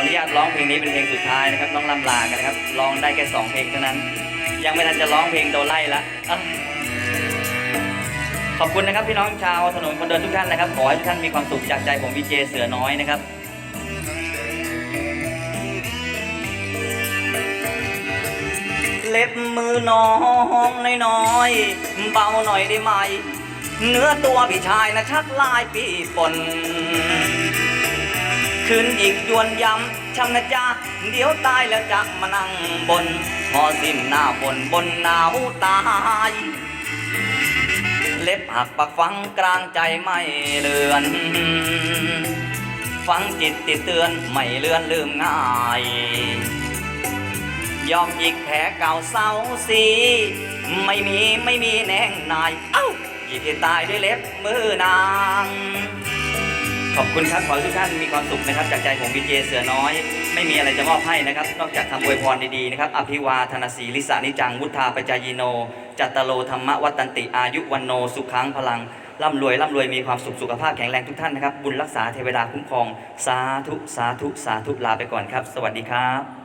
ออนุญาตร้องเพลงนี้เป็นเพลงสุดท้ายนะครับ ต้องล่ำลากันนะครับ ร้องได้แค่สองเพลงเท่านั้น ยังไม่ทันจะร้องเพลงโดนไล่ละขอบคุณนะครับพี่น้องชาวถนนคนเดินทุกท่านนะครับ ขอให้ทุกท่านมีความสุขจากใจผมวีเจเสือน้อยนะครับเล็บมือน้องน้อยๆเบาหน่อยได้ไหม เนื้อตัวพี่ชายนะชักลายปีปน คืนอีกยวนยำช้ำนะจ๊ะเดี๋ยวตายแล้วจะมานั่งบน พอสิ้นหน้าฝนบนหนาวตาย เล็บหักปักฝังกลางใจไม่เลือน ฟังจิตติดเตือนไม่เลือนลืมง่ายยอมหยิกแผลเก่าเศร้าสีไม่มีไม่มีแนงนาย เอ้าหยิกตายด้วยเล็บมือนาง อบคุณครับ ขอให้ทุกท่านมีความสุขนะครับ จากใจของวีเจเสือน้อย ไม่มีอะไรจะมอบให้นะครับ นอกจากคำอวยพรดีๆนะครับ อภิวาธนาสีลิสานิจัง วุฒาปจายโน จัตตโลธรรมวัตันติ อายุวันโน สุขังพลัง ร่ำรวย ร่ำรวย มีความสุข สุขภาพแข็งแรงทุกท่านนะครับ บุญรักษาเทวดาคุ้มครอง สาธุ สาธุ สาธุ ลาไปก่อนครับ สวัสดีครับ